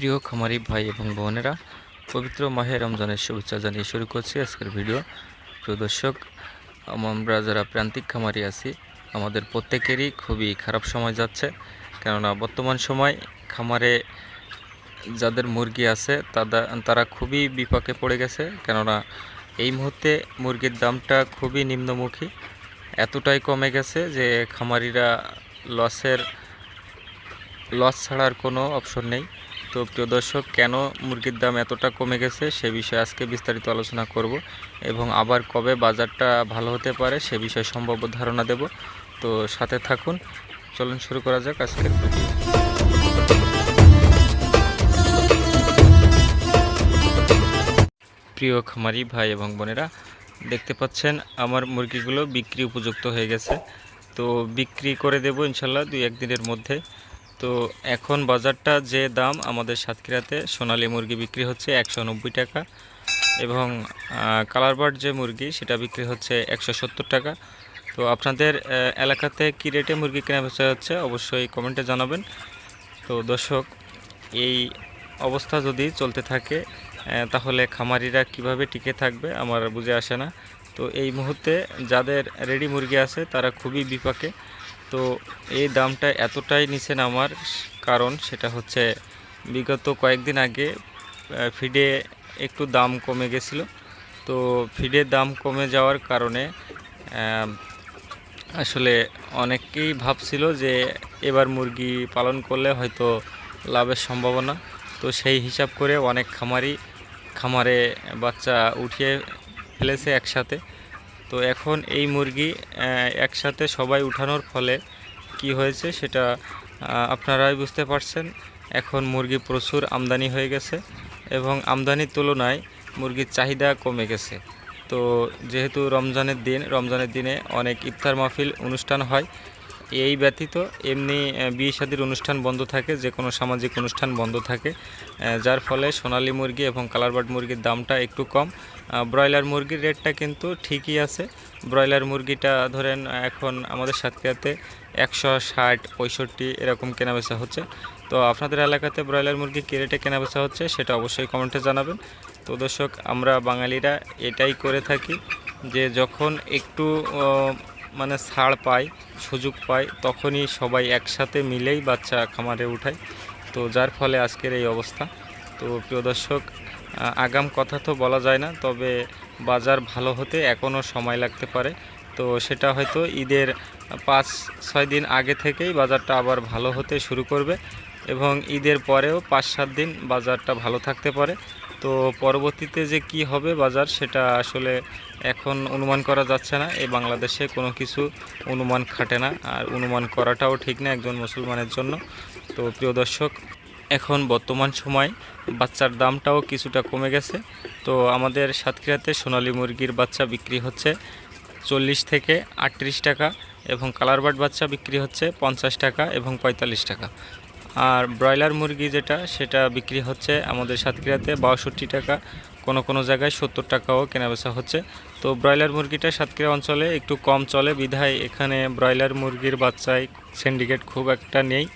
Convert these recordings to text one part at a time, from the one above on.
প্রিয় খামারি ভাই এবং বোনেরা, পবিত্র মাহে রমজানের শুভেচ্ছা জানিয়ে শুরু করছি আজকের ভিডিও। প্রিয় দর্শক আমরা যারা প্রান্তিক খামারি আছি, আমাদের প্রত্যেকেরই খুবই খারাপ সময় যাচ্ছে। কেননা বর্তমান সময় খামারে যাদের মুরগি আছে তারা তারা খুবই বিপাকে পড়ে গেছে। কেননা এই মুহূর্তে মুরগির দামটা খুবই নিম্নমুখী। এতটাই কমে গেছে যে খামারিরা লসের লস ছাড়ার কোনো অপশন নেই। তো প্রিয় দর্শক, কেন মুরগির দাম এতটা কমে গেছে সে বিষয়ে আজকে বিস্তারিত আলোচনা করব এবং আবার কবে বাজারটা ভালো হতে পারে সে বিষয়ে সম্ভাব্য ধারণা দেব। তো সাথে থাকুন, চলুন শুরু করা যাক আজকের প্রিয় খামারি ভাই এবং বোনেরা, দেখতে পাচ্ছেন আমার মুরগিগুলো বিক্রি উপযুক্ত হয়ে গেছে। তো বিক্রি করে দেব ইনশাল্লাহ দুই একদিনের মধ্যে। তো এখন বাজারটা যে দাম আমাদের সাতক্ষীরাতে সোনালি মুরগি বিক্রি হচ্ছে একশো নব্বই টাকা এবং কালারবার্ড যে মুরগি সেটা বিক্রি হচ্ছে একশো সত্তর টাকা। তো আপনাদের এলাকাতে কী রেটে মুরগি কেনা বেচা হচ্ছে অবশ্যই কমেন্টে জানাবেন। তো দর্শক, এই অবস্থা যদি চলতে থাকে তাহলে খামারিরা কীভাবে টিকে থাকবে আমার বুঝে আসে না। তো এই মুহূর্তে যাদের রেডি মুরগি আছে তারা খুবই বিপাকে। তো এই দামটা এতটাই নিচে নামার কারণ সেটা হচ্ছে বিগত কয়েকদিন আগে ফিডে একটু দাম কমে গেছিল। তো ফিডের দাম কমে যাওয়ার কারণে আসলে অনেকেই ভাবছিল যে এবার মুরগি পালন করলে হয়তো লাভের সম্ভাবনা। তো সেই হিসাব করে অনেক খামারি, খামারে বাচ্চা উঠিয়ে ফেলেছে একসাথে। তো এখন এই মুরগি একসাথে সবাই উঠানোর ফলে কি হয়েছে সেটা আপনারাই বুঝতে পারছেন। এখন মুরগি প্রচুর আমদানি হয়ে গেছে এবং আমদানির তুলনায় মুরগির চাহিদা কমে গেছে। তো যেহেতু রমজানের দিন, রমজানের দিনে অনেক ইফতার মাহফিল অনুষ্ঠান হয় এই ব্যতীত এমনি বিয়ে শাদির অনুষ্ঠান বন্ধ থাকে, যে কোনো সামাজিক অনুষ্ঠান বন্ধ থাকে। যার ফলে সোনালী মুরগি এবং কালারবার্ড মুরগির দামটা একটু কম। ব্রয়লার মুরগির রেটটা কিন্তু ঠিকই আছে। ব্রয়লার মুরগিটা ধরেন এখন আমাদের সাতক্ষীরাতে একশো ষাট, পঁয়ষট্টি এরকম কেনাবেচা হচ্ছে। তো আপনাদের এলাকাতে ব্রয়লার মুরগি কী রেটে কেনাবেচা হচ্ছে সেটা অবশ্যই কমেন্টে জানাবেন। তো দর্শক, আমরা বাঙালিরা এটাই করে থাকি যে যখন একটু মানে ছাড় পায়, সুযোগ পায়, তখনই সবাই একসাথে মিলেই বাচ্চা খামারে উঠায়। তো যার ফলে আজকের এই অবস্থা। তো প্রিয় দর্শক আগাম কথা তো বলা যায় না, তবে বাজার ভালো হতে এখনও সময় লাগতে পারে। তো সেটা হয়তো ঈদের পাঁচ, ছয় দিন আগে থেকেই বাজারটা আবার ভালো হতে শুরু করবে এবং ঈদের পরেও পাঁচ, সাত দিন বাজারটা ভালো থাকতে পারে। তো পরবর্তীতে যে কি হবে বাজার সেটা আসলে এখন অনুমান করা যাচ্ছে না। এই বাংলাদেশে কোনো কিছু অনুমান খাটে না। আর অনুমান করাটাও ঠিক না একজন মুসলমানের জন্য। তো প্রিয় দর্শক, এখন বর্তমান সময় বাচ্চার দামটাও কিছুটা কমে গেছে। তো আমাদের সাতক্ষীরাতে সোনালী মুরগির বাচ্চা বিক্রি হচ্ছে চল্লিশ থেকে আটত্রিশ টাকা এবং কালারবার্ড বাচ্চা বিক্রি হচ্ছে পঞ্চাশ টাকা এবং পঁয়তাল্লিশ টাকা। আর ব্রয়লার মুরগি যেটা, সেটা বিক্রি হচ্ছে আমাদের সাতক্ষীরাতে বাষট্টি টাকা। কোনো কোনো জায়গায় সত্তর টাকাও কেনাবেচা হচ্ছে। তো ব্রয়লার মুরগিটা সাতক্ষীরা অঞ্চলে একটু কম চলে। বিধায় এখানে ব্রয়লার মুরগির বাচ্চায় সিন্ডিকেট খুব একটা নেই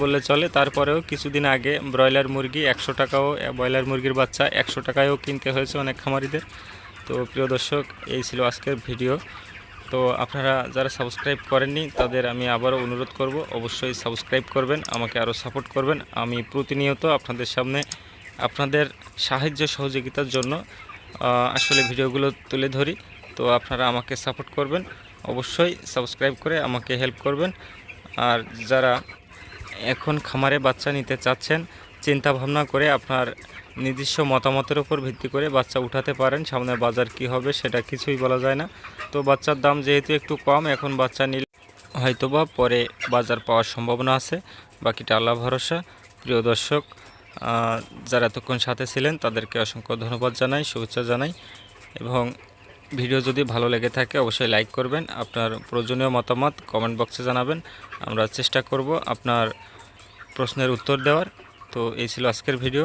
বললে চলে। তারপরেও কিছুদিন আগে ব্রয়লার মুরগি একশো টাকাও, ব্রয়লার মুরগির বাচ্চা একশো টাকায়ও কিনতে হয়েছে অনেক খামারিদের। তো প্রিয় দর্শক, এই ছিল আজকের ভিডিও। তো আপনারা যারা সাবস্ক্রাইব করেননি, তাদের আমি আবারও অনুরোধ করব, অবশ্যই সাবস্ক্রাইব করবেন, আমাকে আরও সাপোর্ট করবেন। আমি প্রতিনিয়ত আপনাদের সামনে আপনাদের সাহায্য সহযোগিতার জন্য আসলে ভিডিওগুলো তুলে ধরি। তো আপনারা আমাকে সাপোর্ট করবেন, অবশ্যই সাবস্ক্রাইব করে আমাকে হেল্প করবেন। আর যারা এখন খামারে বাচ্চা নিতে চাচ্ছেন চিন্তা ভাবনা করে আপনার নির্দিষ্ট মতামতের উপর ভিত্তি করে বাচ্চা উঠাতে পারেন। সামনে বাজার কি হবে সেটা কিছুই বলা যায় না। তো বাচ্চার দাম যেহেতু একটু কম, এখন বাচ্চা নিলে হয়তোবা পরে বাজার পাওয়ার সম্ভাবনা আছে। বাকিটা আল্লাহ ভরসা। প্রিয় দর্শক যারা এতক্ষণ সাথে ছিলেন, তাদেরকে অসংখ্য ধন্যবাদ জানাই, শুভেচ্ছা জানাই। এবং ভিডিও যদি ভালো লেগে থাকে, অবশ্যই লাইক করবেন। আপনার প্রয়োজনীয় মতামত কমেন্ট বক্সে জানাবেন। আমরা চেষ্টা করব আপনার প্রশ্নের উত্তর দেওয়ার। তো এই ছিল আজকের ভিডিও।